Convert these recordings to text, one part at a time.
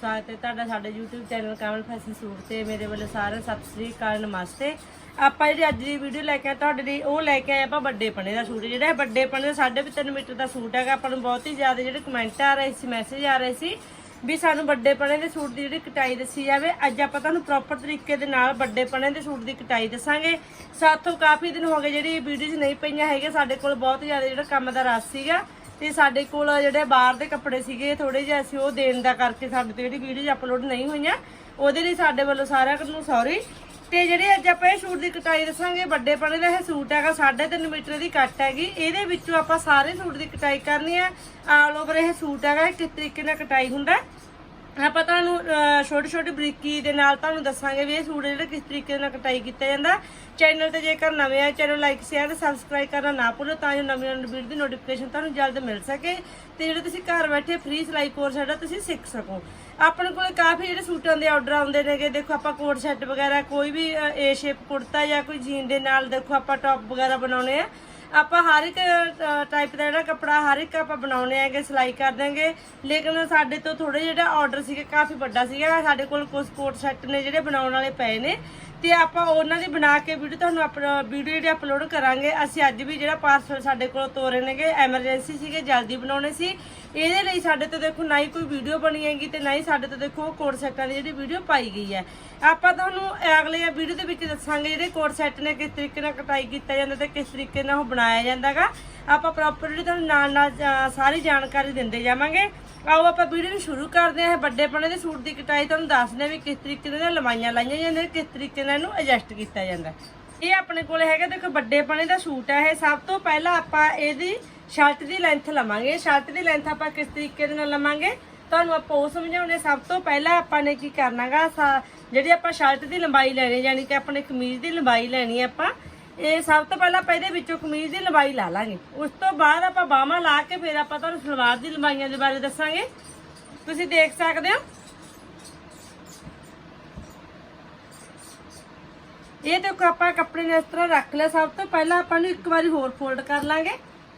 ਸਵਾਗਤ ਹੈ ਤੁਹਾਡਾ ਸਾਡੇ YouTube channel Kamal fashion suit ਤੇ। ਮੇਰੇ ਵੱਲੋਂ ਸਾਰਿਆਂ ਸਤਿ ਸ੍ਰੀ ਅਕਾਲ, ਨਮਸਤੇ। ਆਪਾਂ ਜਿਹੜੀ ਅੱਜ ਦੀ ਵੀਡੀਓ ਲੈ ਕੇ ਆਏ, ਤੁਹਾਡੇ ਲਈ ਉਹ ਲੈ ਕੇ ਆਏ ਆਪਾਂ ਵੱਡੇ ਪਣੇ ਦਾ ਸੂਟ। ਜਿਹੜਾ ਇਹ ਵੱਡੇ ਪਣੇ ਦਾ 3.5 ਮੀਟਰ ਦਾ ਸੂਟ ਹੈਗਾ, ਆਪਾਂ ਨੂੰ ਬਹੁਤ ਹੀ ਜ਼ਿਆਦਾ ਜਿਹੜੇ ਕਮੈਂਟ ਆ ਰਹੇ ਸੀ ਮੈਸੇਜ ਆ ਰਹੇ ਸੀ ਵੀ ਸਾਨੂੰ ਵੱਡੇ ਪਣੇ ਦੇ ਸੂਟ ਦੀ ਜਿਹੜੀ ਕਟਾਈ ਦੱਸੀ ਜਾਵੇ। ਅੱਜ ਆਪਾਂ ਤੁਹਾਨੂੰ ਪ੍ਰੋਪਰ ਤਰੀਕੇ ਦੇ ਨਾਲ ਵੱਡੇ ਪਣੇ ਦੇ ਸੂਟ ਦੀ ਕਟਾਈ ਦੱਸਾਂਗੇ। ਸਾਥੋਂ ਕਾਫੀ ਦਿਨ ਹੋ ਗਏ ਜਿਹੜੀ ਵੀਡੀਓਜ਼ ਨਹੀਂ ਪਈਆਂ ਹੈਗੇ ਸਾਡੇ ਕੋਲ ਬਹੁਤ ਜ਼ਿਆਦਾ ਜਿਹੜਾ ਕੰਮ ਦਾ ਰਸ ਸੀਗਾ। ਤੇ ਸਾਡੇ ਕੋਲ ਜਿਹੜੇ ਬਾਹਰ ਦੇ ਕੱਪੜੇ ਸੀਗੇ ਥੋੜੇ ਜਿਹਾ ਅਸੀਂ ਉਹ ਦੇਣ ਦਾ ਕਰਕੇ ਸਾਡੇ ਤੋਂ ਜਿਹੜੀ ਵੀਡੀਓ ਅਪਲੋਡ ਨਹੀਂ ਹੋਈਆਂ, ਉਹਦੇ ਲਈ ਸਾਡੇ ਵੱਲੋਂ ਸਾਰਿਆਂ ਨੂੰ ਸੌਰੀ ਤੇ ਜਿਹੜੇ ਅੱਜ ਆਪਾਂ ਇਹ ਸੂਟ ਦੀ ਕਟਾਈ ਦੱਸਾਂਗੇ ਵੱਡੇ ਪਣੇ ਦਾ ਇਹ ਸੂਟ ਹੈਗਾ 3.5 ਮੀਟਰ ਦੀ ਕੱਟ ਹੈਗੀ। ਇਹਦੇ ਵਿੱਚੋਂ ਆਪਾਂ ਸਾਰੇ ਸੂਟ ਦੀ ਕਟਾਈ ਕਰਨੀ ਹੈ। ਆਲ ਓਵਰ ਇਹ ਸੂਟ ਹੈਗਾ, ਇਹ ਕਿਸ ਤਰੀਕੇ ਨਾਲ ਕਟਾਈ ਹੁੰਦਾ ਆਪਾਂ ਤੁਹਾਨੂੰ ਛੋਟੀ ਛੋਟੀ ਬਰੀਕੀ ਦੇ ਨਾਲ ਤੁਹਾਨੂੰ ਦੱਸਾਂਗੇ ਵੀ ਇਹ ਸੂਟ ਜਿਹੜਾ ਕਿਸ ਤਰੀਕੇ ਨਾਲ ਕਟਾਈ ਕੀਤਾ ਜਾਂਦਾ। ਚੈਨਲ ਤੇ ਜੇਕਰ ਨਵੇਂ ਆ ਚੈਨਲ ਲਾਈਕ ਸ਼ੇਅਰ ਤੇ ਸਬਸਕ੍ਰਾਈਬ ਕਰਨਾ ਨਾ ਭੁੱਲੋ, ਤਾਂ ਜੋ ਨਵੀਂ ਨਵੀਂ ਵੀਡੀਓ ਦੀ ਨੋਟੀਫਿਕੇਸ਼ਨ ਤੁਹਾਨੂੰ ਜਲਦ ਮਿਲ ਸਕੇ। ਤੇ ਜਿਹੜੇ ਤੁਸੀਂ ਘਰ ਬੈਠੇ ਫ੍ਰੀ ਸਿਲਾਈ ਕੋਰਸ ਜਿਹੜਾ ਤੁਸੀਂ ਸਿੱਖ ਸਕੋ। ਆਪਣੇ ਕੋਲ ਕਾਫੀ ਜਿਹੜੇ ਸੂਟਾਂ ਦੇ ਆਰਡਰ ਆਉਂਦੇ ਨੇਗੇ, ਦੇਖੋ ਆਪਾਂ ਕੋਟ ਸੈੱਟ ਵਗੈਰਾ, ਕੋਈ ਵੀ ਏ ਸ਼ੇਪ ਕੁੜਤਾ ਜਾਂ ਕੋਈ ਜੀਨ ਦੇ ਨਾਲ ਦੇਖੋ ਆਪਾਂ ਟੌਪ ਵਗੈਰਾ ਬਣਾਉਣੇ ਆ। ਆਪਾਂ ਹਰ ਇੱਕ ਟਾਈਪ ਦਾ ਜਿਹੜਾ ਕੱਪੜਾ ਹਰ ਇੱਕ ਆਪਾਂ ਬਣਾਉਣੇ ਆਗੇ ਸਿਲਾਈ ਕਰ ਦਾਂਗੇ ਲੇਕਿਨ ਸਾਡੇ ਤੋਂ ਥੋੜੇ ਜਿਹੜਾ ਆਰਡਰ ਸੀਗਾ ਕਾਫੀ ਵੱਡਾ ਸੀਗਾ। ਸਾਡੇ ਕੋਲ ਕੁਝ ਕੋਟ ਸੈੱਟ ਨੇ ਜਿਹੜੇ ਬਣਾਉਣ ਵਾਲੇ ਪਏ ਨੇ। ਤੇ ਆਪਾਂ ਉਹਨਾਂ ਦੀ ਬਣਾ ਕੇ ਵੀਡੀਓ ਤੁਹਾਨੂੰ ਆਪਣਾ ਵੀਡੀਓ ਜਿਹੜੀ ਅਪਲੋਡ ਕਰਾਂਗੇ। ਅਸੀਂ ਅੱਜ ਵੀ ਜਿਹੜਾ ਪਾਰਸਲ ਸਾਡੇ ਕੋਲ ਤੋਰੇ ਨੇਗੇ ਐਮਰਜੈਂਸੀ ਸੀਗੇ, ਜਲਦੀ ਬਣਾਉਣੇ ਸੀ। ਇਹਦੇ ਲਈ ਸਾਡੇ ਤੋਂ ਦੇਖੋ ਨਾ ਹੀ ਕੋਈ ਵੀਡੀਓ ਬਣੀ ਹੈਗੀ ਤੇ ਨਾ ਹੀ ਸਾਡੇ ਤੋਂ ਦੇਖੋ ਕੋਟ ਸੈੱਟਾਂ ਦੀ ਜਿਹੜੀ ਵੀਡੀਓ ਪਾਈ ਗਈ ਹੈ। ਆਪਾਂ ਤੁਹਾਨੂੰ ਅਗਲੇ ਵੀਡੀਓ ਦੇ ਵਿੱਚ ਦੱਸਾਂਗੇ ਜਿਹੜੇ ਕੋਟ ਸੈੱਟ ਨੇ ਕਿਸ ਤਰੀਕੇ ਨਾਲ ਕਟਾਈ ਕੀਤਾ ਜਾਂਦਾ ਤੇ ਕਿਸ ਤਰੀਕੇ ਨਾਲ ਉਹ ਬਣਾਇਆ ਜਾਂਦਾਗਾ। ਆਪਾਂ ਪ੍ਰੋਪਰਲੀ ਤੁਹਾਨੂੰ ਨਾਲ ਨਾਲ ਸਾਰੀ ਜਾਣਕਾਰੀ ਦਿੰਦੇ ਜਾਵਾਂਗੇ। ਆਓ ਆਪਾਂ ਵੀਡੀਓ ਨੂੰ ਸ਼ੁਰੂ ਕਰਦੇ ਹਾਂ। ਇਹ ਵੱਡੇ ਪਣੇ ਦੇ ਸੂਟ ਦੀ ਕਟਾਈ ਤੁਹਾਨੂੰ ਦੱਸਦੇ ਹਾਂ ਵੀ ਕਿਸ ਤਰੀਕੇ ਨਾਲ ਲੰਬਾਈਆਂ ਲਾਈਆਂ ਜਾਂਦੀਆਂ, ਕਿਸ ਤਰੀਕੇ ਨਾਲ ਇਹਨੂੰ ਐਡਜਸਟ ਕੀਤਾ ਜਾਂਦਾ। ਇਹ ਆਪਣੇ ਕੋਲ ਹੈਗਾ, ਦੇਖੋ ਵੱਡੇ ਪਣੇ ਦਾ ਸੂਟ ਹੈ ਇਹ। ਸਭ ਤੋਂ ਪਹਿਲਾਂ ਆਪਾਂ ਇਹਦੀ ਸ਼ਰਟ ਦੀ ਲੈਂਥ ਲਵਾਂਗੇ। ਸ਼ਰਟ ਦੀ ਲੈਂਥ ਆਪਾਂ ਕਿਸ ਤਰੀਕੇ ਦੇ ਨਾਲ ਲਵਾਂਗੇ? ਤੁਹਾਨੂੰ ਆਪਾਂ ਉਹ ਸਮਝਾਉਣੇ ਸਭ ਤੋਂ ਪਹਿਲਾਂ ਆਪਾਂ ਨੇ ਕੀ ਕਰਨਾਗਾ? ਜਿਹੜੀ ਆਪਾਂ ਸ਼ਰਟ ਦੀ ਲੰਬਾਈ ਲੈਣੀ ਯਾਨੀ ਕਿ ਆਪਣੇ ਕਮੀਜ਼ ਦੀ ਲੰਬਾਈ ਲੈਣੀ ਹੈ ਆਪਾਂ, ਇਹ ਸਭ ਤੋਂ ਪਹਿਲਾਂ ਆਪਾਂ ਇਹਦੇ ਵਿੱਚੋਂ ਕਮੀਜ਼ ਦੀ ਲੰਬਾਈ ਲਾ ਲਾਂਗੇ। ਉਸ ਤੋਂ ਬਾਅਦ ਆਪਾਂ ਬਾਹਾਂ ਲਾ ਕੇ ਫਿਰ ਆਪਾਂ ਤੁਹਾਨੂੰ ਸਲਵਾਰ ਦੀ ਲੰਬਾਈਆਂ ਦੇ ਬਾਰੇ ਦੱਸਾਂਗੇ। ਤੁਸੀਂ ਦੇਖ ਸਕਦੇ ਹੋ। ਇਹ ਦੇਖੋ ਆਪਾਂ ਕੱਪੜੇ ਨੂੰ ਇਸ ਤਰ੍ਹਾਂ ਰੱਖ ਲਿਆ ਸਭ ਤੋਂ ਪਹਿਲਾਂ ਆਪਾਂ ਨੂੰ ਇੱਕ ਵਾਰੀ ਹੋਰ ਫੋਲਡ ਕਰ ਲਾਂਗੇ,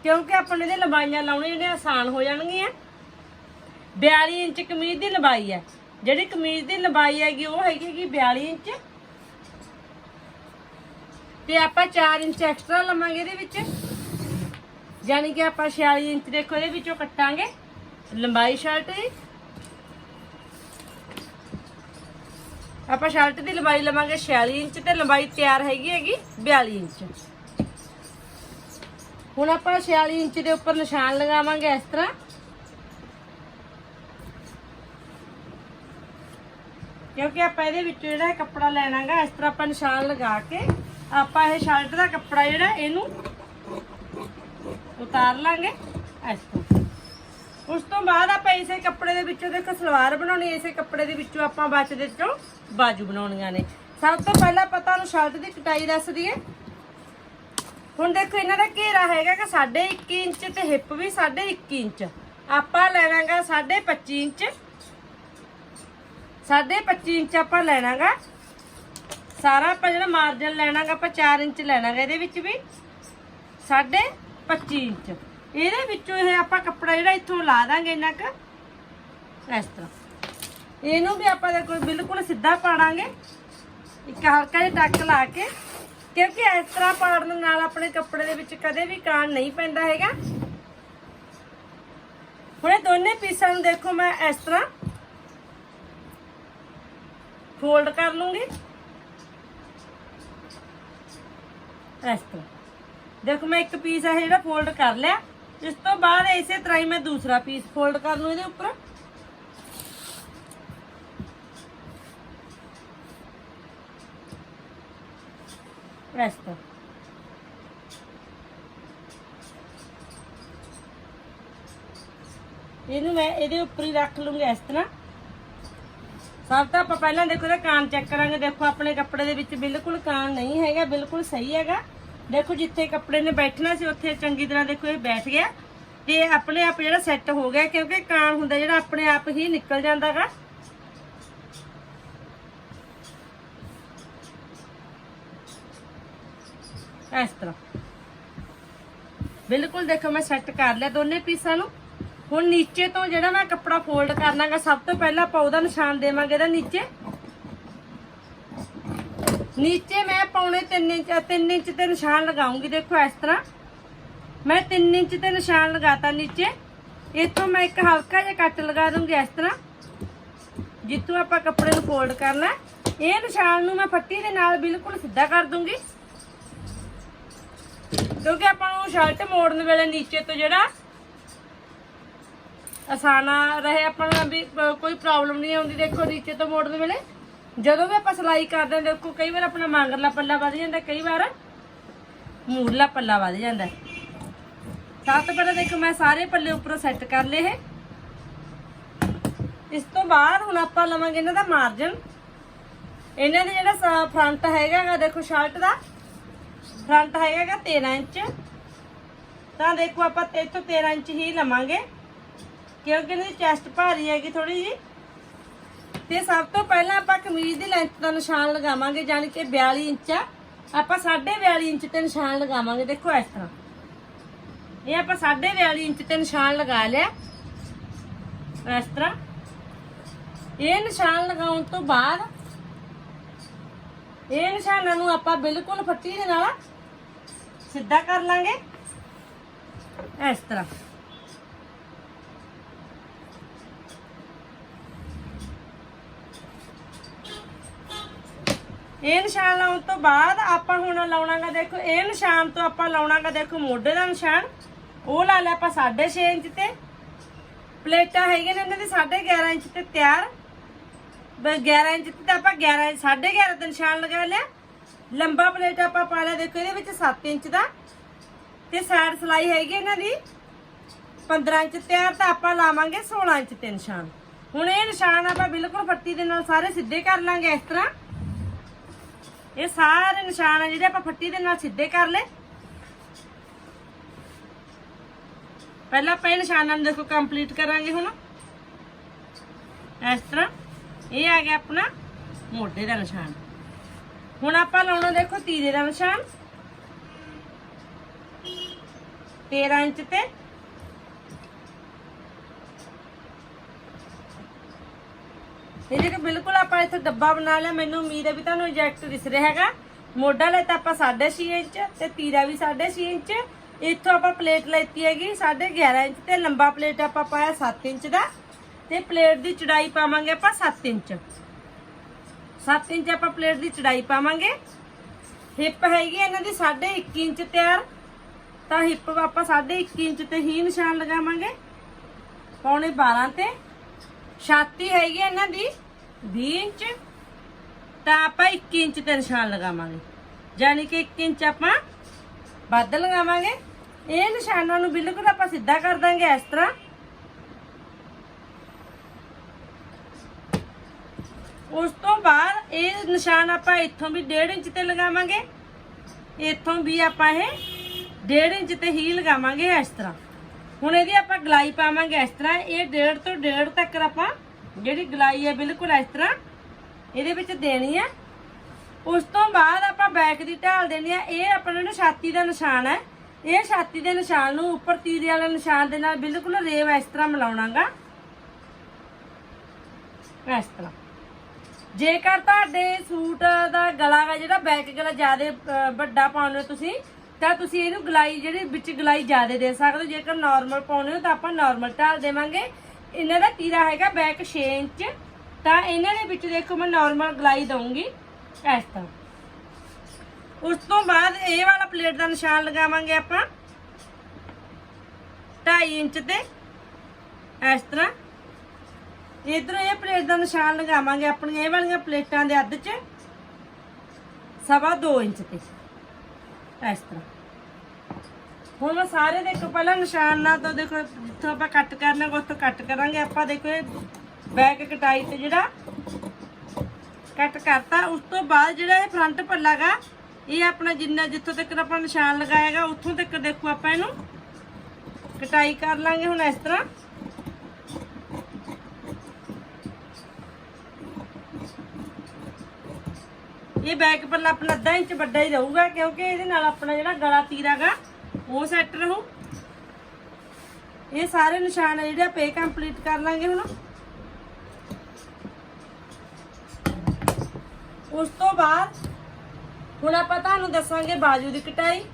ਕਿਉਂਕਿ ਆਪਾਂ ਇਹਦੇ ਲੰਬਾਈਆਂ ਲਾਉਣੀਆਂ ਜਿਹੜੀਆਂ ਆਸਾਨ ਹੋ ਜਾਣਗੀਆਂ। 42 ਇੰਚ ਕਮੀਜ਼ ਦੀ ਲੰਬਾਈ ਹੈ। ਜਿਹੜੀ ਕਮੀਜ਼ ਦੀ ਲੰਬਾਈ ਹੈਗੀ, ਉਹ ਹੈਗੀ ਕਿ 42 ਇੰਚ। ਤੇ ਆਪਾਂ 4 ਇੰਚ ਐਕਸਟਰਾ ਲਵਾਂਗੇ ਇਹਦੇ ਵਿੱਚ। ਯਾਨੀ ਕਿ ਆਪਾਂ 46 ਇੰਚ ਦੇਖੋ ਇਹਦੇ ਵਿੱਚੋਂ ਕੱਟਾਂਗੇ। ਲੰਬਾਈ ਸ਼ਰਟ ਦੀ। ਆਪਾਂ ਸ਼ਰਟ ਦੀ ਲੰਬਾਈ ਲਵਾਂਗੇ 46 ਇੰਚ ਤੇ ਲੰਬਾਈ ਤਿਆਰ ਹੈਗੀ ਹੈਗੀ 42 ਇੰਚ। ਹੁਣ ਆਪਾਂ 46 ਇੰਚ ਦੇ ਉੱਪਰ ਨਿਸ਼ਾਨ ਲਗਾਵਾਂਗੇ ਇਸ ਤਰ੍ਹਾਂ। ਕਿਉਂਕਿ ਆਪਾਂ ਇਹਦੇ ਵਿੱਚ ਜਿਹੜਾ ਇਹ ਕੱਪੜਾ ਲੈਣਾਗਾ, ਇਸ ਤਰ੍ਹਾਂ ਆਪਾਂ ਨਿਸ਼ਾਨ ਲਗਾ ਕੇ ਆਪਾਂ ਇਹ ਸ਼ਰਟ ਦਾ ਕੱਪੜਾ ਜਿਹੜਾ ਇਹਨੂੰ ਉਤਾਰ ਲਾਂਗੇ ਇਸ ਤੋਂ ਉਸ ਤੋਂ ਬਾਅਦ ਆਪਾਂ ਇਸੇ ਕੱਪੜੇ ਦੇ ਵਿੱਚੋਂ ਦੇਖੋ ਸਲਵਾਰ ਬਣਾਉਣੀ ਹੈ, ਇਸੇ ਕੱਪੜੇ ਦੇ ਵਿੱਚੋਂ ਆਪਾਂ ਬਚਦੇ ਚੋਂ ਬਾਜੂ ਬਣਾਉਣੀਆਂ ਨੇ। ਸਭ ਤੋਂ ਪਹਿਲਾਂ ਪਤਾ ਨੂੰ ਸ਼ਰਟ ਦੀ ਕਟਾਈ ਦੱਸ ਦਈਏ। ਹੁਣ ਦੇਖੋ ਇਹਨਾਂ ਦਾ ਘੇਰਾ ਹੈਗਾ ਕਿ 1.5 ਇੰਚ ਤੇ ਹਿੱਪ ਵੀ 1.5 ਇੰਚ। ਆਪਾਂ ਲੈਣਾਗਾ 25 ਇੰਚ। 25 ਇੰਚ ਆਪਾਂ ਲੈਣਾਗਾ। ਸਾਰਾ ਆਪਾਂ ਜਿਹੜਾ ਮਾਰਜਨ ਲੈਣਾਗਾ ਆਪਾਂ 4 ਇੰਚ ਲੈਣਾਗਾ ਇਹਦੇ ਵਿੱਚ ਵੀ। 25 ਇੰਚ। ਇਹਦੇ ਵਿੱਚੋਂ ਇਹ ਆਪਾਂ ਕੱਪੜਾ ਜਿਹੜਾ ਇੱਥੋਂ ਲਾ ਦਾਂਗੇ ਇੰਨਾ ਕੁ। ਇਸ ਤਰ੍ਹਾਂ। ਇਹਨੂੰ ਵੀ ਆਪਾਂ ਦੇ ਕੋਲ ਬਿਲਕੁਲ ਸਿੱਧਾ ਪਾੜਾਂਗੇ। ਇੱਕ ਹਲਕਾ ਜਿਹਾ ਟੱਕ ਲਾ ਕੇ। ਕਿਉਂਕਿ ਇਸ ਤਰ੍ਹਾਂ ਪਾੜਨ ਨਾਲ ਆਪਣੇ ਕੱਪੜੇ ਦੇ ਵਿੱਚ ਕਦੇ ਵੀ ਕਾਣ ਨਹੀਂ ਪੈਂਦਾ ਹੈਗਾ। ਹੁਣ ਇਹ ਦੋਨੇ ਪੀਸਾਂ ਨੂੰ ਦੇਖੋ ਮੈਂ ਇਸ ਤਰ੍ਹਾਂ ਫੋਲਡ ਕਰ ਲੂੰਗੀ। ਇਸ ਤਰ੍ਹਾਂ। ਦੇਖੋ ਮੈਂ ਇੱਕ ਪੀਸ ਹੈ ਜਿਹੜਾ ਫੋਲਡ ਕਰ ਲਿਆ। ਇਸ ਤੋਂ ਬਾਅਦ ਇਸੇ ਤਰ੍ਹਾਂ ਹੀ ਮੈਂ ਦੂਸਰਾ ਪੀਸ ਫੋਲਡ ਕਰ ਲੂ ਇਹਦੇ ਉੱਪਰ। ਇਸ ਤਰ੍ਹਾਂ ਇਹਨੂੰ ਮੈਂ ਇਹਦੇ ਉੱਪਰ ਹੀ ਰੱਖ ਲੂੰਗੀ ਇਸ ਤਰ੍ਹਾਂ। ਸਭ ਤੋਂ ਆਪਾਂ ਪਹਿਲਾਂ ਦੇਖੋ ਇਹਦਾ ਕਾਨ ਚੈੱਕ ਕਰਾਂਗੇ। ਦੇਖੋ ਆਪਣੇ ਕੱਪੜੇ ਦੇ ਵਿੱਚ ਬਿਲਕੁਲ ਕਾਨ ਨਹੀਂ ਹੈਗਾ, ਬਿਲਕੁਲ ਸਹੀ ਹੈਗਾ। ਦੇਖੋ ਜਿੱਥੇ ਕੱਪੜੇ ਨੇ ਬੈਠਣਾ ਸੀ, ਉੱਥੇ ਚੰਗੀ ਤਰ੍ਹਾਂ ਦੇਖੋ ਇਹ ਬੈਠ ਗਿਆ। ਤੇ ਆਪਣੇ ਆਪ ਜਿਹੜਾ ਸੈੱਟ ਹੋ ਗਿਆ, ਕਿਉਂਕਿ ਕਾਨ ਹੁੰਦਾ ਜਿਹੜਾ ਆਪਣੇ ਆਪ ਹੀ ਨਿਕਲ ਜਾਂਦਾਗਾ। ਇਸ ਤਰ੍ਹਾਂ। ਬਿਲਕੁਲ ਦੇਖੋ ਮੈਂ ਸੈੱਟ ਕਰ ਲਿਆ ਦੋਨੇ ਪੀਸਾਂ ਨੂੰ। ਹੁਣ ਨੀਚੇ ਤੋਂ ਜਿਹੜਾ ਮੈਂ ਕੱਪੜਾ ਫੋਲਡ ਕਰਨਾਗਾ, ਸਭ ਤੋਂ ਪਹਿਲਾਂ ਆਪਾਂ ਉਹਦਾ ਨਿਸ਼ਾਨ ਦੇਵਾਂਗੇ ਇਹਦਾ ਨੀਚੇ। ਨੀਚੇ ਮੈਂ ਪੌਣੇ 3 ਇੰਚ 3 ਇੰਚ ਤੇ ਨਿਸ਼ਾਨ ਲਗਾਉਂਗੀ, ਦੇਖੋ ਇਸ ਤਰ੍ਹਾਂ। ਮੈਂ 3 ਇੰਚ ਤੇ ਨਿਸ਼ਾਨ ਲਗਾਤਾ ਨੀਚੇ। ਇੱਥੋਂ ਮੈਂ ਇੱਕ ਹਲਕਾ ਜਿਹਾ ਕੱਟ ਲਗਾ ਦੂੰਗੀ ਇਸ ਤਰ੍ਹਾਂ। ਜਿੱਥੋਂ ਆਪਾਂ ਕੱਪੜੇ ਨੂੰ ਫੋਲਡ ਕਰਨਾ ਇਹ ਨਿਸ਼ਾਨ ਨੂੰ ਮੈਂ ਫੱਟੀ ਦੇ ਨਾਲ ਬਿਲਕੁਲ ਸਿੱਧਾ ਕਰ ਦੂੰਗੀ। ਕਿਉਂਕਿ ਆਪਾਂ ਨੂੰ ਸ਼ਰਟ ਮੋੜਨ ਵੇਲੇ ਨੀਚੇ ਤੋਂ ਜਿਹੜਾ ਆਸਾਨਾ ਰਹੇ, ਆਪਾਂ ਨੂੰ ਵੀ ਕੋਈ ਪ੍ਰੋਬਲਮ ਨਹੀਂ ਆਉਂਦੀ, ਦੇਖੋ, ਨੀਚੇ ਤੋਂ ਮੋੜਨ ਵੇਲੇ। ਜਦੋਂ ਵੀ ਆਪਾਂ ਸਿਲਾਈ ਕਰਦੇ ਹਾਂ, ਦੇਖੋ, ਕਈ ਵਾਰ ਆਪਣਾ ਮੰਗਰਲਾ ਪੱਲਾ ਵੱਧ ਜਾਂਦਾ, ਕਈ ਵਾਰ ਮੂਰਲਾ ਪੱਲਾ ਵੱਧ ਜਾਂਦਾ। ਹੈ। ਸਭ ਤੋਂ ਪਹਿਲਾਂ ਦੇਖੋ, ਮੈਂ ਸਾਰੇ ਪੱਲੇ ਉੱਪਰੋਂ ਸੈੱਟ ਕਰ ਲਏ ਇਹ। ਇਸ ਤੋਂ ਬਾਅਦ ਹੁਣ ਆਪਾਂ ਲਵਾਂਗੇ ਇਹਨਾਂ ਦਾ ਮਾਰਜਨ ਇਹਨਾਂ ਦੇ ਜਿਹੜਾ ਫਰੰਟ ਹੈਗਾ ਗਾ ਦੇਖੋ ਸ਼ਰਟ ਦਾ। ਫਰੰਟ ਹੈਗਾ ਗਾ 13 ਇੰਚ। ਤਾਂ ਦੇਖੋ, ਆਪਾਂ ਤੇ ਤੋਂ 13 ਇੰਚ ਹੀ ਲਵਾਂਗੇ। ਕਿਉਂਕਿ ਇਹਦੀ ਚੈਸਟ ਭਾਰੀ ਹੈਗੀ ਥੋੜੀ ਜੀ ਤੇ ਸਭ ਤੋਂ ਪਹਿਲਾਂ ਆਪਾਂ ਕਮੀਜ਼ ਦੀ ਲੈਂਥ ਦਾ ਨਿਸ਼ਾਨ ਲਗਾਵਾਂਗੇ, ਯਾਨੀ ਕਿ 42 ਇੰਚ ਆ। ਆਪਾਂ 42.5 ਇੰਚ ਤੇ ਨਿਸ਼ਾਨ ਲਗਾਵਾਂਗੇ, ਦੇਖੋ ਇਸ ਤਰ੍ਹਾਂ। ਇਹ ਆਪਾਂ 42.5 ਇੰਚ ਤੇ ਨਿਸ਼ਾਨ ਲਗਾ ਲਿਆ। ਇਸ ਤਰ੍ਹਾਂ। ਇਹ ਨਿਸ਼ਾਨ ਲਗਾਉਣ ਤੋਂ ਬਾਅਦ ਇਹ ਨਿਸ਼ਾਨਾਂ ਨੂੰ ਆਪਾਂ ਬਿਲਕੁਲ ਫੱਟੀ ਦੇ ਨਾਲ ਸਿੱਧਾ ਕਰ ਲਾਂਗੇ। ਇਸ ਤਰ੍ਹਾਂ। ਇਹ ਨਿਸ਼ਾਨ ਲਾਉਣ ਤੋਂ ਬਾਅਦ ਆਪਾਂ ਹੁਣ ਲਾਉਣਾਗਾ ਦੇਖੋ, ਇਹ ਨਿਸ਼ਾਨ ਤੋਂ ਆਪਾਂ ਲਾਉਣਾਗਾ ਦੇਖੋ, ਮੋਢੇ ਦਾ ਨਿਸ਼ਾਨ। ਉਹ ਲਾ ਲਿਆ ਆਪਾਂ 6.5 ਇੰਚ ਤੇ। ਪਲੇਟਾਂ ਹੈਗੀਆਂ ਨੇ ਇਹਨਾਂ ਦੀ 11.5 ਇੰਚ ਤੇ ਤਿਆਰ। ਬਸ 11 ਇੰਚ ਤੇ ਤਾਂ ਆਪਾਂ 11 11.5 'ਤੇ ਨਿਸ਼ਾਨ ਲਗਾ ਲਿਆ। ਲੰਬਾ ਪਲੇਟ ਆਪਾਂ ਪਾ ਲਿਆ ਦੇਖੋ, ਇਹਦੇ ਵਿੱਚ 7 ਇੰਚ ਦਾ। ਤੇ ਸਾਈਡ ਸਲਾਈ ਹੈਗੀ ਇਹਨਾਂ ਦੀ। 15 ਇੰਚ ਤਿਆਰ ਤਾਂ ਆਪਾਂ ਲਾਵਾਂਗੇ 16 ਇੰਚ ਤੇ ਨਿਸ਼ਾਨ। ਹੁਣ ਇਹ ਨਿਸ਼ਾਨ ਆਪਾਂ ਬਿਲਕੁਲ ਫੱਟੀ ਦੇ ਨਾਲ ਸਾਰੇ ਸਿੱਧੇ ਕਰ ਲਾਂਗੇ ਇਸ ਤਰ੍ਹਾਂ। ਇਹ ਸਾਰੇ ਨਿਸ਼ਾਨ ਆ ਜਿਹੜੇ ਆਪਾਂ ਫੱਟੀ ਦੇ ਨਾਲ ਸਿੱਧੇ ਕਰ ਲਏ। ਪਹਿਲਾਂ ਆਪਾਂ ਇਹ ਨਿਸ਼ਾਨਾਂ ਨੂੰ ਦੇਖੋ ਕੰਪਲੀਟ ਕਰਾਂਗੇ ਹੁਣ। ਇਸ ਤਰ੍ਹਾਂ ਇਹ ਆ ਗਿਆ ਆਪਣਾ ਮੋਢੇ ਦਾ ਨਿਸ਼ਾਨ। ਹੁਣ ਆਪਾਂ ਲਾਉਣਾ ਦੇਖੋ ਤੀਰੇ ਦਾ ਨਿਸ਼ਾਨ। 13 ਇੰਚ ਤੇ ਇਹ ਕਿ ਬਿਲਕੁਲ ਆਪਾਂ ਇੱਥੇ ਡੱਬਾ ਬਣਾ ਲਿਆ। ਮੈਨੂੰ ਉਮੀਦ ਹੈ ਵੀ ਤੁਹਾਨੂੰ ਐਗਜ਼ੈਕਟ ਦਿਸ ਰਿਹਾ ਹੈਗਾ। ਮੋਢਾ ਲੈਤਾ ਆਪਾਂ 6.5 ਇੰਚ ਤੇ ਤੀਰਾ ਵੀ 6.5 ਇੰਚ। ਇੱਥੋਂ ਆਪਾਂ ਪਲੇਟ ਲੈਤੀ ਹੈਗੀ 11.5 ਇੰਚ ਤੇ ਲੰਬਾ ਪਲੇਟ ਆਪਾਂ ਪਾਇਆ 7 ਇੰਚ ਦਾ। ਤੇ ਪਲੇਟ ਦੀ ਚੜਾਈ ਪਾਵਾਂਗੇ ਆਪਾਂ 7 ਇੰਚ। 7 ਇੰਚ ਆਪਾਂ ਪਲੇਟ ਦੀ ਚੜਾਈ ਪਾਵਾਂਗੇ। ਹਿੱਪ ਹੈਗੀ ਇਹਨਾਂ ਦੀ 1.5 ਇੰਚ ਤਿਆਰ। ਤਾਂ ਹਿੱਪ ਆਪਾਂ 1.5 ਇੰਚ ਤੇ ਹੀ ਨਿਸ਼ਾਨ ਲਗਾਵਾਂਗੇ। ਪੌਣੇ 12 ਤੇ। ਛਾਤੀ ਹੈਗੀ ਆ ਇਹਨਾਂ ਦੀ 20 ਇੰਚ। ਤਾਂ ਆਪਾਂ 1 ਇੰਚ ਤੇ ਨਿਸ਼ਾਨ ਲਗਾਵਾਂਗੇ। ਯਾਨੀ ਕਿ 1 ਇੰਚ ਆਪਾਂ ਵੱਧ ਲਗਾਵਾਂਗੇ। ਇਹ ਨਿਸ਼ਾਨਾਂ ਨੂੰ ਬਿਲਕੁਲ ਆਪਾਂ ਸਿੱਧਾ ਕਰ ਦਾਂਗੇ ਇਸ ਤਰ੍ਹਾਂ। ਉਸ ਤੋਂ ਬਾਅਦ ਇਹ ਨਿਸ਼ਾਨ ਆਪਾਂ ਇੱਥੋਂ ਵੀ 1.5 ਇੰਚ ਤੇ ਲਗਾਵਾਂਗੇ। ਇੱਥੋਂ ਵੀ ਆਪਾਂ ਇਹ 1.5 ਇੰਚ ਤੇ ਹੀ ਲਗਾਵਾਂਗੇ ਇਸ ਤਰ੍ਹਾਂ। ਹੁਣ ਇਹਦੀ ਆਪਾਂ ਗਲਾਈ ਪਾਵਾਂਗੇ ਇਸ ਤਰ੍ਹਾਂ। ਇਹ ਡੇਢ ਤੋਂ ਡੇਢ ਤੱਕ ਆਪਾਂ ਜਿਹੜੀ ਗਲਾਈ ਹੈ ਬਿਲਕੁਲ ਇਸ ਤਰ੍ਹਾਂ ਇਹਦੇ ਵਿੱਚ ਦੇਣੀ ਹੈ। ਉਸ ਤੋਂ ਬਾਅਦ ਆਪਾਂ ਬੈਕ ਦੀ ਢਾਲ ਦੇਣੀ ਹੈ। ਇਹ ਆਪਣਾ ਨਾ ਛਾਤੀ ਦਾ ਨਿਸ਼ਾਨ ਹੈ। ਇਹ ਛਾਤੀ ਦੇ ਨਿਸ਼ਾਨ ਨੂੰ ਉੱਪਰ ਤੀਰੇ ਵਾਲੇ ਨਿਸ਼ਾਨ ਦੇ ਨਾਲ ਬਿਲਕੁਲ ਰੇਵ ਇਸ ਤਰ੍ਹਾਂ ਮਿਲਾਉਣਾਗਾ। ਇਸ ਤਰ੍ਹਾਂ। ਜੇਕਰ ਤੁਹਾਡੇ ਸੂਟ ਦਾ ਗਲਾ ਹੈ ਜਿਹੜਾ ਬੈਕ ਗਲਾ ਜ਼ਿਆਦਾ ਵੱਡਾ ਪਾਉਂਦੇ ਹੋ ਤੁਸੀਂ ਤਾਂ ਤੁਸੀਂ ਇਹਨੂੰ ਗਲਾਈ ਜਿਹੜੀ ਵਿੱਚ ਗਲਾਈ ਜ਼ਿਆਦਾ ਦੇ ਸਕਦੇ ਹੋ। ਜੇਕਰ ਨਾਰਮਲ ਪਾਉਣੇ ਹੋ ਤਾਂ ਆਪਾਂ ਨਾਰਮਲ ਢਾਲ ਦੇਵਾਂਗੇ। ਇਹਨਾਂ ਦਾ ਤੀਰਾ ਹੈਗਾ ਬੈਕ 6 ਇੰਚ। ਤਾਂ ਇਹਨਾਂ ਦੇ ਵਿੱਚ ਦੇਖੋ ਮੈਂ ਨਾਰਮਲ ਗਲਾਈ ਦਊਂਗੀ ਇਸ ਤਰ੍ਹਾਂ। ਉਸ ਤੋਂ ਬਾਅਦ ਇਹ ਵਾਲਾ ਪਲੇਟ ਦਾ ਨਿਸ਼ਾਨ ਲਗਾਵਾਂਗੇ ਆਪਾਂ। 2.5 ਇੰਚ ਤੇ। ਇਸ ਤਰ੍ਹਾਂ। ਇਧਰੋਂ ਇਹ ਪਲੇਟ ਦਾ ਨਿਸ਼ਾਨ ਲਗਾਵਾਂਗੇ ਆਪਣੀਆਂ। ਇਹ ਵਾਲੀਆਂ ਪਲੇਟਾਂ ਦੇ ਅੱਧ 'ਚ। ਸਵਾ 2 ਇੰਚ ਤੇ। ਇਸ ਤਰ੍ਹਾਂ। ਹੁਣ ਮੈਂ ਸਾਰੇ ਦੇਖੋ, ਪਹਿਲਾਂ ਨਿਸ਼ਾਨ ਨਾਲ ਤਾਂ ਦੇਖੋ, ਜਿੱਥੋਂ ਆਪਾਂ ਕੱਟ ਕਰਨਾ ਉੱਥੋਂ ਕੱਟ ਕਰਾਂਗੇ। ਆਪਾਂ ਦੇਖੋ, ਇਹ ਬੈਕ ਕਟਾਈ ਤੇ ਜਿਹੜਾ ਕੱਟ ਕਰਤਾ, ਉਸ ਤੋਂ ਬਾਅਦ ਜਿਹੜਾ ਇਹ ਫਰੰਟ ਪੱਲਾਗਾ, ਇਹ ਆਪਣਾ ਜਿੰਨਾ ਜਿੱਥੋਂ ਤੱਕ ਆਪਾਂ ਨਿਸ਼ਾਨ ਲਗਾਏਗਾ, ਉੱਥੋਂ ਤੱਕ ਦੇਖੋ ਆਪਾਂ ਇਹਨੂੰ ਕਟਾਈ ਕਰ ਲਾਂਗੇ ਹੁਣ ਇਸ ਤਰ੍ਹਾਂ। ਇਹ ਬੈਕ ਪੱਲਾ ਆਪਣਾ ਅੱਧਾ ਇੰਚ ਵੱਡਾ ਹੀ ਰਹੂਗਾ, ਕਿਉਂਕਿ ਇਹਦੇ ਨਾਲ ਆਪਣਾ ਜਿਹੜਾ ਗਲਾ ਤੀਰਾਗਾ, ਉਹ ਸੈੱਟ ਰਹੂ। ਇਹ ਸਾਰੇ ਨਿਸ਼ਾਨ ਜਿਹੜੇ ਆਪਾਂ ਕੰਪਲੀਟ ਕਰ ਲਾਂਗੇ ਹੁਣ। ਉਸ ਤੋਂ ਬਾਅਦ ਹੁਣ ਆਪਾਂ ਤੁਹਾਨੂੰ ਦੱਸਾਂਗੇ ਬਾਜੂ ਦੀ ਕਟਾਈ।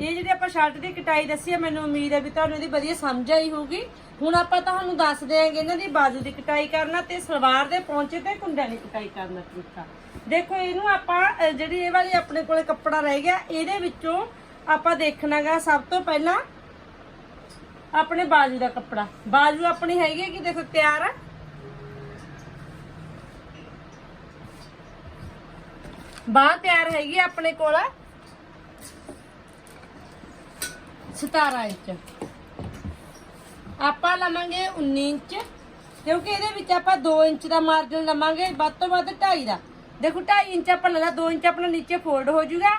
ਇਹ ਜਿਹੜੀ ਆਪਾਂ ਸ਼ਰਟ ਦੀ ਕਟਾਈ ਦੱਸੀ ਹੈ ਮੈਨੂੰ ਉਮੀਦ ਹੈ ਵੀ ਤੁਹਾਨੂੰ ਇਹਦੀ ਵਧੀਆ ਸਮਝ ਆਈ ਹੋਊਗੀ। ਹੁਣ ਆਪਾਂ ਤੁਹਾਨੂੰ ਦੱਸ ਦਿਆਂਗੇ ਇਹਨਾਂ ਦੀ ਬਾਜੂ ਦੀ ਕਟਾਈ ਕਰਨਾ ਤੇ ਸਲਵਾਰ ਦੇ ਪੌਂਚੇ ਤੇ ਕੁੰਡਿਆਂ ਦੀ ਕਟਾਈ ਕਰਨਾ ਤਰੀਕਾ। ਦੇਖੋ, ਇਹਨੂੰ ਆਪਾਂ ਜਿਹੜੀ ਇਹ ਵਾਲੀ ਆਪਣੇ ਕੋਲੇ ਕੱਪੜਾ ਰਹਿ ਗਿਆ, ਇਹਦੇ ਵਿੱਚੋਂ ਆਪਾਂ ਦੇਖਣਾਗਾ ਸਭ ਤੋਂ ਪਹਿਲਾਂ ਆਪਣੇ ਬਾਜੂ ਦਾ ਕੱਪੜਾ। ਬਾਜੂ ਆਪਣੀ ਹੈਗੀ ਹੈ ਕਿ ਦੇਖੋ, ਤਿਆਰ ਆ? ਬਾਹ ਤਿਆਰ ਹੈਗੀ ਆਪਣੇ ਕੋਲ। 17 ਇੰਚ। ਆਪਾਂ ਲਵਾਂਗੇ 19 ਇੰਚ, ਕਿਉਂਕਿ ਇਹਦੇ ਵਿੱਚ ਆਪਾਂ 2 ਇੰਚ ਦਾ ਮਾਰਜਨ ਲਵਾਂਗੇ, ਵੱਧ ਤੋਂ ਵੱਧ 2.5 ਦਾ। ਦੇਖੋ 2.5 ਇੰਚ ਆਪਾਂ ਲੈਣਾ 2 ਇੰਚ ਆਪਣਾ ਨੀਚੇ ਫੋਲਡ ਹੋ ਜਾਊਗਾ,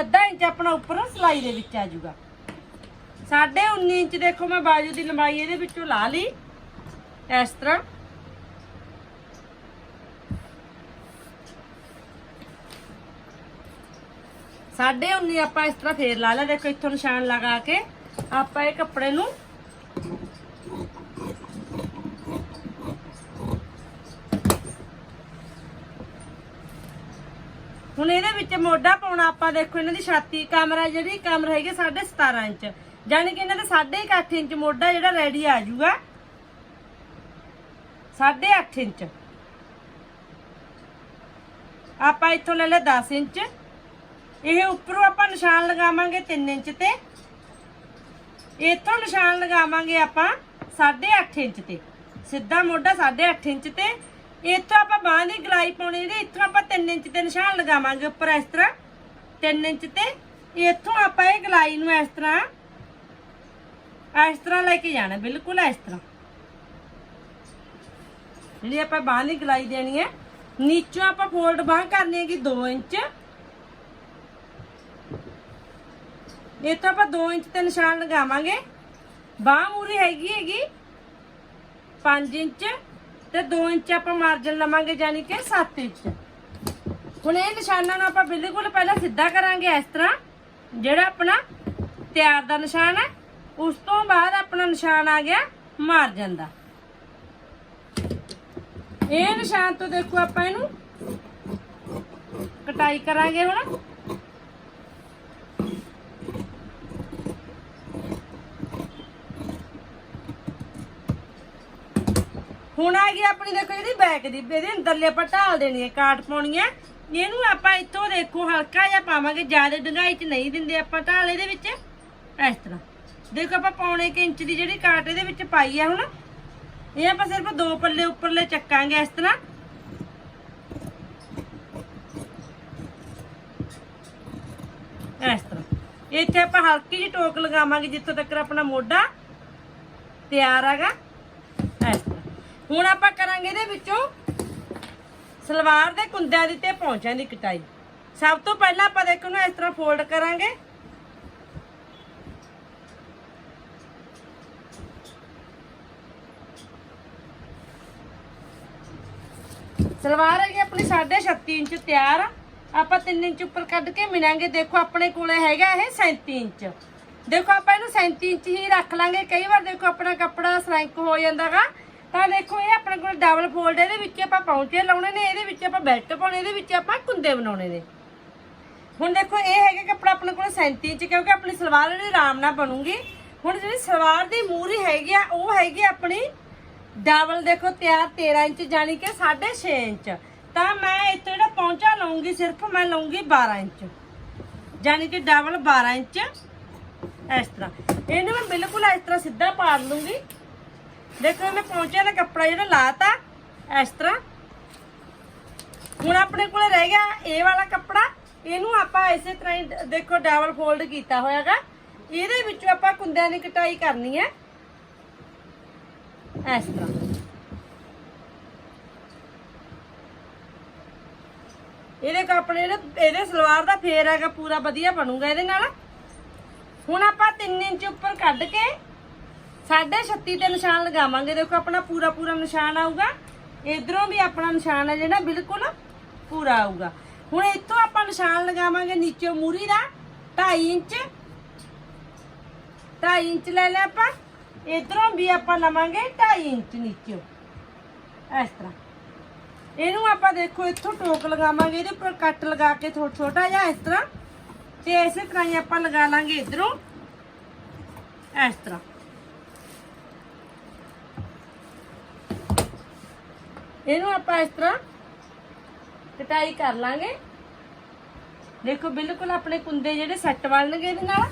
ਅੱਧਾ ਇੰਚ ਆਪਣਾ ਉੱਪਰ ਸਿਲਾਈ ਦੇ ਵਿੱਚ ਆ ਜਾਊਗਾ। ਸਾਢੇ 19 ਇੰਚ ਦੇਖੋ, ਮੈਂ ਬਾਜੂ ਦੀ ਲੰਬਾਈ ਇਹਦੇ ਵਿੱਚੋਂ ਲਾ ਲਈ, ਇਸ ਤਰ੍ਹਾਂ। ਸਾਢੇ 19 ਆਪਾਂ ਇਸ ਤਰ੍ਹਾਂ ਫੇਰ ਲਾ ਲਿਆ, ਦੇਖੋ ਇੱਥੋਂ ਨਿਸ਼ਾਨ ਲਗਾ ਕੇ ਆਪਾਂ ਇਹ ਕੱਪੜੇ ਨੂੰ ਹੁਣ ਇਹਦੇ ਵਿੱਚ ਮੋਢਾ ਪਾਉਣਾ ਆਪਾਂ ਦੇਖੋ, ਇਹਨਾਂ ਦੀ ਛਾਤੀ ਕਮਰਾ, ਜਿਹੜੀ ਕਮਰ ਹੈਗੀ 17.5 ਇੰਚ। ਯਾਨੀ ਕਿ ਇਹਨਾਂ ਦੇ 8.5 ਇੰਚ ਮੋਢਾ ਜਿਹੜਾ ਰੈਡੀ ਆ ਜਾਊਗਾ। 8.5 ਇੰਚ। ਆਪਾਂ ਇੱਥੋਂ ਲੈ ਲਿਆ 10 ਇੰਚ। ਇਹ ਉੱਪਰੋਂ ਆਪਾਂ ਨਿਸ਼ਾਨ ਲਗਾਵਾਂਗੇ 3 ਇੰਚ ਤੇ। ਇੱਥੋਂ ਨਿਸ਼ਾਨ ਲਗਾਵਾਂਗੇ ਆਪਾਂ 8.5 ਇੰਚ ਤੇ। ਸਿੱਧਾ ਮੋਢਾ 8.5 ਇੰਚ ਤੇ। ਇੱਥੋਂ ਆਪਾਂ ਬਾਹਾਂ ਦੀ ਗਲਾਈ ਪਾਉਣੀ ਜਿਹੜੀ, ਇੱਥੋਂ ਆਪਾਂ 3 ਇੰਚ ਤੇ ਨਿਸ਼ਾਨ ਲਗਾਵਾਂਗੇ ਉੱਪਰ ਇਸ ਤਰ੍ਹਾਂ। 3 ਇੰਚ ਤੇ ਇੱਥੋਂ ਆਪਾਂ ਇਹ ਗਲਾਈ ਨੂੰ ਇਸ ਤਰ੍ਹਾਂ ਇਸ ਤਰ੍ਹਾਂ ਲੈ ਕੇ ਜਾਣਾ, ਬਿਲਕੁਲ ਇਸ ਤਰ੍ਹਾਂ। ਜਿਹੜੀ ਆਪਾਂ ਬਾਹਾਂ ਦੀ ਗਲਾਈ ਦੇਣੀ ਹੈ, ਨੀਚੋਂ ਆਪਾਂ ਫੋਲਡ ਬਾਹ ਕਰਨੀ ਹੈਗੀ 2 ਇੰਚ। ਇਹ ਤਾਂ ਆਪਾਂ 2 ਇੰਚ ਤੇ ਨਿਸ਼ਾਨ ਲਗਾਵਾਂਗੇ। ਬਾਹ ਮੂਰੀ ਹੈਗੀ ਹੈਗੀ 5 ਇੰਚ। ਤੇ 2 ਇੰਚ ਆਪਾਂ ਮਾਰਜਨ ਲਵਾਂਗੇ ਯਾਨੀ ਕਿ 7 ਇੰਚ। ਹੁਣ ਇਹ ਨਿਸ਼ਾਨਾਂ ਨੂੰ ਆਪਾਂ ਬਿਲਕੁਲ ਪਹਿਲਾਂ ਸਿੱਧਾ ਕਰਾਂਗੇ ਇਸ ਤਰ੍ਹਾਂ। ਜਿਹੜਾ ਆਪਣਾ ਤਿਆਰ ਦਾ ਨਿਸ਼ਾਨ ਹੈ, ਉਸ ਤੋਂ ਬਾਅਦ ਆਪਣਾ ਨਿਸ਼ਾਨ ਆ ਗਿਆ ਮਾਰਜਨ ਦਾ। ਇਹ ਨਿਸ਼ਾਨ ਤੋਂ ਦੇਖੋ ਆਪਾਂ ਇਹਨੂੰ ਕਟਾਈ ਕਰਾਂਗੇ ਹੁਣ। ਹੁਣ ਆ ਗਈ ਆਪਣੀ ਦੇਖੋ ਇਹਦੀ ਬੈਕ ਦੀ, ਇਹਦੇ ਅੰਦਰਲੇ ਆਪਾਂ ਢਾਲ ਦੇਣੀ ਹੈ, ਕਾਟ ਪਾਉਣੀ ਹੈ। ਇਹਨੂੰ ਆਪਾਂ ਇੱਥੋਂ ਦੇਖੋ ਹਲਕਾ ਜਿਹਾ ਪਾਵਾਂਗੇ, ਜ਼ਿਆਦਾ ਡੰਗਾਈ ਚ ਨਹੀਂ ਦਿੰਦੇ ਆਪਾਂ ਢਾਲ ਇਹਦੇ ਵਿੱਚ। ਇਸ ਤਰ੍ਹਾਂ। ਦੇਖੋ ਆਪਾਂ ਪੌਣੇ ਕੁ ਇੰਚ ਦੀ ਜਿਹੜੀ ਕਾਟ ਇਹਦੇ ਵਿੱਚ ਪਾਈ ਆ ਹੁਣ। ਇਹ ਆਪਾਂ ਸਿਰਫ ਦੋ ਪੱਲੇ ਉੱਪਰਲੇ ਚੱਕਾਂਗੇ ਇਸ ਤਰ੍ਹਾਂ। ਇਸ ਤਰ੍ਹਾਂ। ਇੱਥੇ ਆਪਾਂ ਹਲਕੀ ਜਿਹੀ ਟੋਕ ਲਗਾਵਾਂਗੇ ਜਿੱਥੋਂ ਤੱਕ ਆਪਣਾ ਮੋਢਾ ਤਿਆਰ ਹੈਗਾ। ਇਸ ਹੁਣ ਆਪਾਂ ਕਰਾਂਗੇ ਇਹਦੇ ਵਿੱਚੋਂ ਸਲਵਾਰ ਦੇ ਕੁੰਦਿਆਂ ਦੀ ਤੇ ਪੌਂਚਿਆਂ ਦੀ ਕਟਾਈ। ਸਭ ਤੋਂ ਪਹਿਲਾਂ ਆਪਾਂ ਦੇਖੋ ਨੂੰ ਇਸ ਤਰ੍ਹਾਂ ਫੋਲਡ ਕਰਾਂਗੇ। ਸਲਵਾਰ ਹੈਗੀ ਆਪਣੀ 36 ਇੰਚ ਤਿਆਰ। ਆਪਾਂ 3 ਇੰਚ ਉੱਪਰ ਕੱਢ ਕੇ ਮਿਲਾਂਗੇ। ਦੇਖੋ ਆਪਣੇ ਕੋਲੇ ਹੈਗਾ ਇਹ 37 ਇੰਚ। ਦੇਖੋ ਆਪਾਂ ਇਹਨੂੰ 37 ਇੰਚ ਹੀ ਰੱਖ ਲਾਂਗੇ। ਕਈ ਵਾਰ ਦੇਖੋ ਆਪਣਾ ਕੱਪੜਾ ਸ਼ਰੰਕ ਹੋ ਜਾਂਦਾਗਾ। ਤਾਂ ਦੇਖੋ ਇਹ ਆਪਣੇ ਕੋਲ ਡਬਲ ਫੋਲਡ ਇਹਦੇ ਵਿੱਚ ਆਪਾਂ ਪੌਂਚੇ ਲਾਉਣੇ ਨੇ, ਇਹਦੇ ਵਿੱਚ ਆਪਾਂ ਬੈਲਟ ਪਾਉਣੇ, ਇਹਦੇ ਵਿੱਚ ਆਪਾਂ ਕੁੰਦੇ ਬਣਾਉਣੇ ਨੇ। ਹੁਣ ਦੇਖੋ ਇਹ ਹੈਗਾ ਕੱਪੜਾ ਆਪਣੇ ਕੋਲ 37 ਇੰਚ, ਕਿਉਂਕਿ ਆਪਣੀ ਸਲਵਾਰ ਜਿਹੜੀ ਆਰਾਮ ਨਾਲ ਬਣੂਗੀ। ਹੁਣ ਜਿਹੜੀ ਸਲਵਾਰ ਦੀ ਮੂਰੀ ਹੈਗੀ ਆ, ਉਹ ਹੈਗੀ ਆਪਣੀ ਡਬਲ ਦੇਖੋ ਤਿਆਰ 13 ਇੰਚ ਜਾਨੀ ਕਿ 6.5 ਇੰਚ। ਤਾਂ ਮੈਂ ਇੱਥੇ ਜਿਹੜਾ ਪੌਂਚਾ ਲਵਾਂਗੀ ਸਿਰਫ ਮੈਂ ਲਵਾਂਗੀ 12 ਇੰਚ। ਜਾਨੀ ਕਿ ਡਬਲ 12 ਇੰਚ। ਇਸ ਤਰ੍ਹਾਂ। ਇਹਨੂੰ ਮੈਂ ਬਿਲਕੁਲ ਇਸ ਤਰ੍ਹਾਂ ਸਿੱਧਾ ਪਾੜ ਲੂੰਗੀ। ਦੇਖੋ ਮੈਂ ਪੌਂਚੇ ਦਾ ਕੱਪੜਾ ਜਿਹੜਾ ਲਾਤਾ, ਇਸ ਤਰ੍ਹਾਂ। ਹੁਣ ਆਪਣੇ ਕੋਲੇ ਰਹਿ ਗਿਆ ਇਹ ਵਾਲਾ ਕੱਪੜਾ। ਇਹਨੂੰ ਆਪਾਂ ਇਸੇ ਤਰ੍ਹਾਂ ਹੀ ਦੇਖੋ, ਡਬਲ ਫੋਲਡ ਕੀਤਾ ਹੋਇਆਗਾ। ਇਹਦੇ ਵਿੱਚੋਂ ਆਪਾਂ ਕੁੰਦਿਆਂ ਦੀ ਕਟਾਈ ਕਰਨੀ ਹੈ। ਇਸ ਤਰ੍ਹਾਂ। ਇਹਦੇ ਕੱਪੜੇ ਇਹਦੇ ਇਹਦੇ ਸਲਵਾਰ ਦਾ ਫੇਰ ਹੈਗਾ, ਪੂਰਾ ਵਧੀਆ ਬਣੂਗਾ ਇਹਦੇ ਨਾਲ। ਹੁਣ ਆਪਾਂ 3 ਇੰਚ ਉੱਪਰ ਕੱਢ ਕੇ 36 ਤੇ ਨਿਸ਼ਾਨ ਲਗਾਵਾਂਗੇ। ਦੇਖੋ, ਆਪਣਾ ਪੂਰਾ ਪੂਰਾ ਨਿਸ਼ਾਨ ਆਊਗਾ। ਇਧਰੋਂ ਵੀ ਆਪਣਾ ਨਿਸ਼ਾਨ ਹੈ ਜਿਹੜਾ, ਬਿਲਕੁਲ ਪੂਰਾ ਆਊਗਾ। ਹੁਣ ਇੱਥੋਂ ਆਪਾਂ ਨਿਸ਼ਾਨ ਲਗਾਵਾਂਗੇ ਨੀਚੇ ਮੂਰੀ ਦਾ। 2.5 ਇੰਚ। 2.5 ਇੰਚ ਲੈ ਲਿਆ ਆਪਾਂ। ਇਧਰੋਂ ਵੀ ਆਪਾਂ ਲਵਾਂਗੇ 2.5 ਇੰਚ ਨੀਚੇ। ਇਸ ਤਰ੍ਹਾਂ। ਇਹਨੂੰ ਆਪਾਂ ਦੇਖੋ, ਇੱਥੋਂ ਟੋਕ ਲਗਾਵਾਂਗੇ, ਇਹਦੇ ਉੱਪਰ ਕੱਟ ਲਗਾ ਕੇ ਥੋੜਾ ਛੋਟਾ ਜਿਹਾ ਇਸ ਤਰ੍ਹਾਂ। ਤੇ ਇਸੇ ਤਰ੍ਹਾਂ ਹੀ ਆਪਾਂ ਲਗਾ ਲਾਂਗੇ ਇਧਰੋਂ। ਇਸ ਤਰ੍ਹਾਂ। ਇਹਨੂੰ ਆਪਾਂ ਇਸ ਤਰ੍ਹਾਂ ਕਟਾਈ ਕਰ ਲਾਂਗੇ। ਦੇਖੋ ਬਿਲਕੁਲ ਆਪਣੇ ਕੁੰਦੇ ਜਿਹੜੇ ਸੈੱਟ ਬਣਨਗੇ ਇਹਦੇ ਨਾਲ।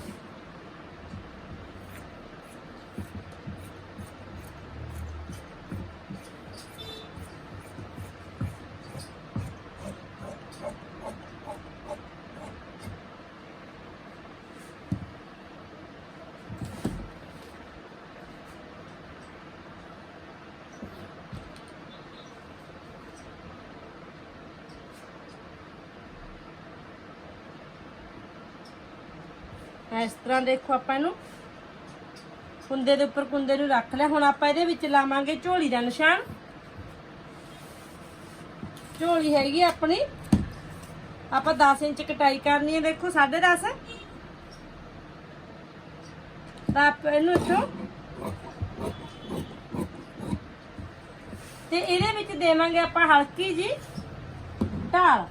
ਇਸ ਤਰ੍ਹਾਂ ਦੇਖੋ ਆਪਾਂ ਇਹਨੂੰ। ਕੁੰਦੇ ਦੇ ਉੱਪਰ ਕੁੰਦੇ ਨੂੰ ਰੱਖ ਲਿਆ। ਹੁਣ ਆਪਾਂ ਇਹਦੇ ਵਿੱਚ ਲਾਵਾਂਗੇ ਝੋਲੀ ਦਾ ਨਿਸ਼ਾਨ। ਝੋਲੀ ਹੈਗੀ ਆਪਣੀ। ਆਪਾਂ 10 ਇੰਚ ਕਟਾਈ ਕਰਨੀ ਹੈ। ਦੇਖੋ 10.5 ਤਾਂ ਆਪਾਂ ਇਹਨੂੰ ਇੱਥੋਂ ਤੇ ਇਹਦੇ ਵਿੱਚ ਦੇਵਾਂਗੇ ਆਪਾਂ ਹਲਕੀ ਜੀ ਢਾਲ।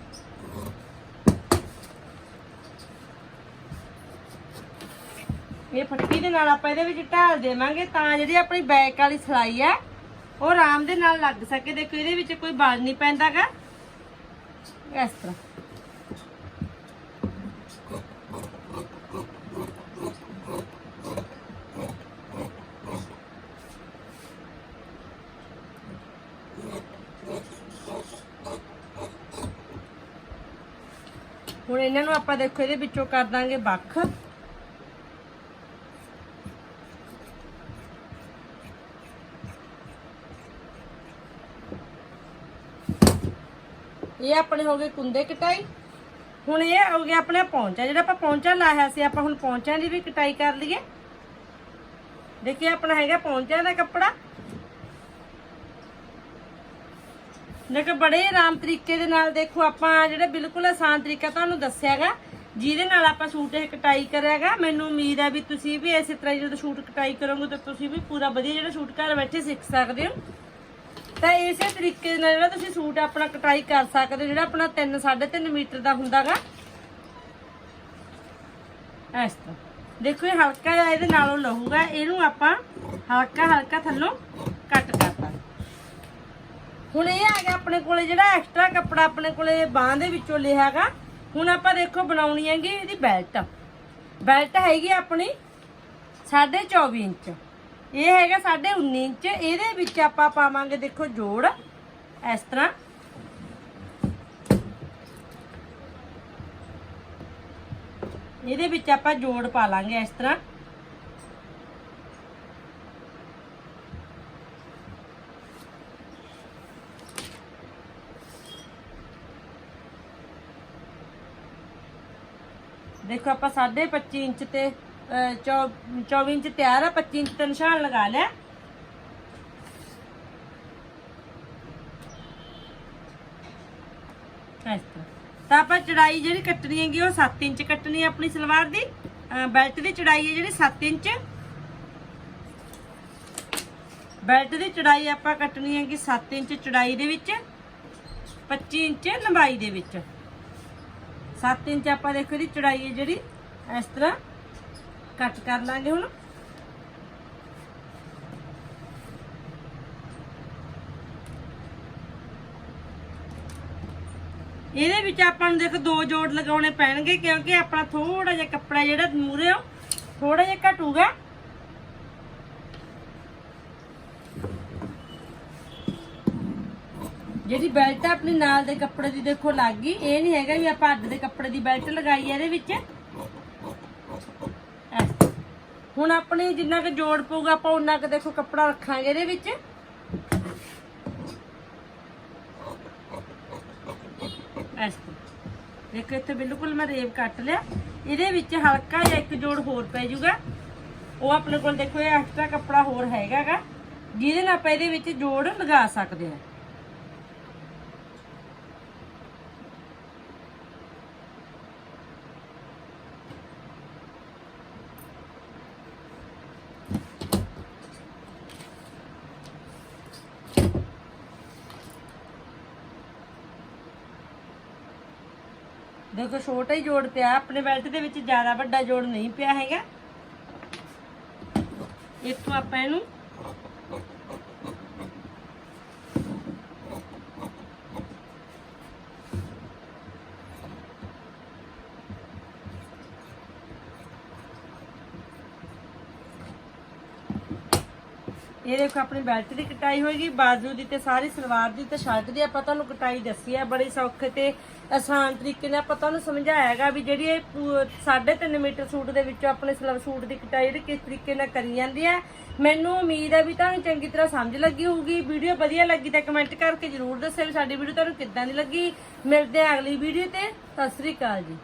ਇਹ ਫੱਟੀ ਦੇ ਨਾਲ ਆਪਾਂ ਇਹਦੇ ਵਿੱਚ ਢਾਲ ਦੇਵਾਂਗੇ ਤਾਂ ਜਿਹੜੀ ਆਪਣੀ ਬੈਕ ਵਾਲੀ ਸਲਾਈ ਹੈ, ਉਹ ਆਰਾਮ ਦੇ ਨਾਲ ਲੱਗ ਸਕੇ। ਦੇਖੋ, ਇਹਦੇ ਵਿੱਚ ਕੋਈ ਬਲ ਨਹੀਂ ਪੈਂਦਾਗਾ। ਇਸ ਤਰ੍ਹਾਂ। ਹੁਣ ਇਹਨਾਂ ਨੂੰ ਆਪਾਂ ਦੇਖੋ, ਇਹਦੇ ਵਿੱਚੋਂ ਕਰ ਦਾਂਗੇ ਵੱਖ। ਇਹ ਆਪਣੇ ਹੋ ਗਏ ਕੁੰਦੇ ਕਟਾਈ। ਹੁਣ ਇਹ ਹੋ ਗਿਆ ਆਪਣੇ ਪੌਂਚਾ, ਜਿਹੜਾ ਆਪਾਂ ਪੌਂਚਾ ਲਾਇਆ ਸੀ, ਆਪਾਂ ਹੁਣ ਪੌਂਚਿਆਂ ਦੀ ਵੀ ਕਟਾਈ ਕਰ ਲਈਏ। ਦੇਖਿਏ ਆਪਣਾ ਹੈਗਾ ਪੌਂਚਿਆਂ ਦਾ ਕੱਪੜਾ। ਦੇਖੋ, ਬੜੇ ਆਰਾਮ ਤਰੀਕੇ ਦੇ ਨਾਲ ਦੇਖੋ, ਆਪਾਂ ਜਿਹੜਾ ਬਿਲਕੁਲ ਆਸਾਨ ਤਰੀਕਾ ਤੁਹਾਨੂੰ ਦੱਸਿਆਗਾ ਜਿਹਦੇ ਨਾਲ ਆਪਾਂ ਸੂਟ ਇਹ ਕਟਾਈ ਕਰਿਆਗਾ ਮੈਨੂੰ ਉਮੀਦ ਹੈ ਵੀ ਤੁਸੀਂ ਵੀ ਇਸੇ ਤਰ੍ਹਾਂ ਜਦੋਂ ਸੂਟ ਕਟਾਈ ਕਰੋਗੇ, ਤਾਂ ਤੁਸੀਂ ਵੀ ਪੂਰਾ ਵਧੀਆ ਜਿਹੜਾ ਸੂਟ ਘਰ ਬੈਠੇ ਸਿੱਖ ਸਕਦੇ ਹੋ। ਤਾਂ ਇਸੇ ਤਰੀਕੇ ਦੇ ਨਾਲ ਜਿਹੜਾ ਤੁਸੀਂ ਸੂਟ ਆਪਣਾ ਕਟਾਈ ਕਰ ਸਕਦੇ ਹੋ, ਜਿਹੜਾ ਆਪਣਾ 3 3.5 ਮੀਟਰ ਦਾ ਹੁੰਦਾਗਾ। ਇਸ ਤਰ੍ਹਾਂ। ਦੇਖੋ, ਇਹ ਹਲਕਾ ਜਿਹਾ ਇਹਦੇ ਨਾਲੋਂ ਲਹੂਗਾ, ਇਹਨੂੰ ਆਪਾਂ ਹਲਕਾ ਹਲਕਾ ਥੱਲੋਂ ਕੱਟ ਕਰਤਾ। ਹੁਣ ਇਹ ਆ ਗਿਆ ਆਪਣੇ ਕੋਲੇ ਜਿਹੜਾ ਐਕਸਟਰਾ ਕੱਪੜਾ ਆਪਣੇ ਕੋਲੇ ਬਾਹਾਂ ਦੇ ਵਿੱਚੋਂ ਲਿਆ ਲਿਆਗਾ। ਹੁਣ ਆਪਾਂ ਦੇਖੋ ਬਣਾਉਣੀ ਹੈਗੀ ਇਹਦੀ ਬੈਲਟ ਬੈਲਟ ਹੈਗੀ ਆਪਣੀ 24 ਇੰਚ। ਇਹ ਹੈਗਾ 19 ਇੰਚ ਇਹਦੇ ਵਿੱਚ ਆਪਾਂ ਪਾਵਾਂਗੇ ਦੇਖੋ ਜੋੜ, ਇਸ ਤਰ੍ਹਾਂ। ਇਹਦੇ ਵਿੱਚ ਆਪਾਂ ਜੋੜ ਪਾ ਲਾਂਗੇ ਇਸ ਤਰ੍ਹਾਂ। ਦੇਖੋ ਆਪਾਂ 25 ਇੰਚ ਤੇ 24 ਇੰਚ ਤਿਆਰ ਆ 25 ਇੰਚ ਤੇ ਨਿਸ਼ਾਨ ਲਗਾ ਲਿਆ ਇਸ ਤਰ੍ਹਾਂ ਤਾਂ ਆਪਾਂ ਚੜਾਈ ਜਿਹੜੀ ਕੱਟਣੀ ਹੈਗੀ ਉਹ 7 ਇੰਚ ਕੱਟਣੀ ਹੈ ਆਪਣੀ ਸਲਵਾਰ ਦੀ ਬੈਲਟ ਦੀ ਚੜਾਈ ਹੈ ਜਿਹੜੀ 7 ਇੰਚ ਬੈਲਟ ਦੀ ਚੜਾਈ ਆਪਾਂ ਕੱਟਣੀ ਹੈਗੀ 7 ਇੰਚ ਚੜਾਈ ਦੇ ਵਿੱਚ 25 ਇੰਚ ਲੰਬਾਈ ਦੇ ਵਿੱਚ 7 ਇੰਚ ਆਪਾਂ ਦੇਖੋ ਇਹਦੀ ਚੜਾਈ ਹੈ ਜਿਹੜੀ ਇਸ ਤਰ੍ਹਾਂ ਕੱਟ ਕਰ ਲਾਂਗੇ ਹੁਣ। ਇਹਦੇ ਵਿੱਚ ਆਪਾਂ ਨੂੰ ਦੇਖੋ ਦੋ ਜੋੜ ਲਗਾਉਣੇ ਪੈਣਗੇ ਕਿਉਂਕਿ ਆਪਣਾ ਥੋੜਾ ਜਿਹਾ ਕੱਪੜਾ ਜਿਹੜਾ ਮੂਰੇ ਥੋੜਾ ਜਿਹਾ ਘਟੂਗਾ। ਜਿਹੜੀ ਬੈਲਟ ਆ, ਆਪਣੀ ਨਾਲ ਦੇ ਕੱਪੜੇ ਦੀ ਦੇਖੋ ਲੱਗ ਗਈ। ਇਹ ਨਹੀਂ ਹੈਗਾ ਵੀ ਆਪਾਂ ਅੱਡ ਦੇ ਕੱਪੜੇ ਦੀ ਬੈਲਟ ਲਗਾਈ ਹੈ ਇਹਦੇ ਵਿੱਚ। ਹੁਣ ਆਪਣੀ ਜਿੰਨਾ ਕੁ ਜੋੜ ਪਊਗਾ, ਆਪਾਂ ਉਹਨਾਂ ਕੁ ਦੇਖੋ ਕੱਪੜਾ ਰੱਖਾਂਗੇ ਇਹਦੇ ਵਿੱਚ। ਐਸ ਦੇਖੋ, ਇੱਥੇ ਬਿਲਕੁਲ ਮੈਂ ਰੇਵ ਕੱਟ ਲਿਆ। ਇਹਦੇ ਵਿੱਚ ਹਲਕਾ ਜਿਹਾ ਇੱਕ ਜੋੜ ਹੋਰ ਪੈ ਜਾਊਗਾ ਉਹ ਆਪਣੇ ਕੋਲ ਦੇਖੋ, ਇਹ ਐਕਸਟਰਾ ਕੱਪੜਾ ਹੋਰ ਹੈਗਾਗਾ। ਜਿਹਦੇ ਨਾਲ ਆਪਾਂ ਇਹਦੇ ਵਿੱਚ ਜੋੜ ਲਗਾ ਸਕਦੇ ਹਾਂ। ਦੇਖੋ ਛੋਟਾ ਹੀ ਜੋੜ ਪਿਆ, ਆਪਣੇ ਬੈਲਟ ਦੇ ਵਿੱਚ ਜ਼ਿਆਦਾ ਵੱਡਾ ਜੋੜ ਨਹੀਂ ਪਿਆ ਹੈਗਾ। ਇੱਥੋਂ ਆਪਾਂ ਇਹਨੂੰ ਇਹ ਦੇਖੋ, ਆਪਣੀ ਬੈਲਟ ਦੀ ਕਟਾਈ ਹੋਏਗੀ, ਬਾਜ਼ੂ ਦੀ ਤੇ ਸਾਰੀ ਸਲਵਾਰ ਦੀ ਤੇ ਸ਼ਰਟ ਦੀ। ਆਪਾਂ ਤੁਹਾਨੂੰ ਕਟਾਈ ਦੱਸੀ ਹੈ, ਬੜੀ ਸੌਖੇ ਤੇ ਆਸਾਨ ਤਰੀਕੇ ਨਾਲ ਆਪਾਂ ਤੁਹਾਨੂੰ ਸਮਝਾਇਆ ਹੈਗਾ ਵੀ ਜਿਹੜੀ ਇਹ 3.5 ਮੀਟਰ ਸੂਟ ਦੇ ਵਿੱਚੋਂ ਆਪਣੇ ਸਲਵਾਰ ਸੂਟ ਦੀ ਕਟਾਈ ਜਿਹੜੀ ਕਿਸ ਤਰੀਕੇ ਨਾਲ ਕਰੀ ਜਾਂਦੀ ਹੈ, ਮੈਨੂੰ ਉਮੀਦ ਹੈ ਵੀ ਤੁਹਾਨੂੰ ਚੰਗੀ ਤਰ੍ਹਾਂ ਸਮਝ ਲੱਗੀ ਹੋਊਗੀ। ਵੀਡੀਓ ਵਧੀਆ ਲੱਗੀ ਤਾਂ ਕਮੈਂਟ ਕਰਕੇ ਜਰੂਰ ਦੱਸਿਓ ਵੀ ਸਾਡੀ ਵੀਡੀਓ ਤੁਹਾਨੂੰ ਕਿੱਦਾਂ ਦੀ ਲੱਗੀ। ਮਿਲਦੇ ਆ ਅਗਲੀ ਵੀਡੀਓ ਤੇ। ਸਤਿ ਸ੍ਰੀ ਅਕਾਲ ਜੀ।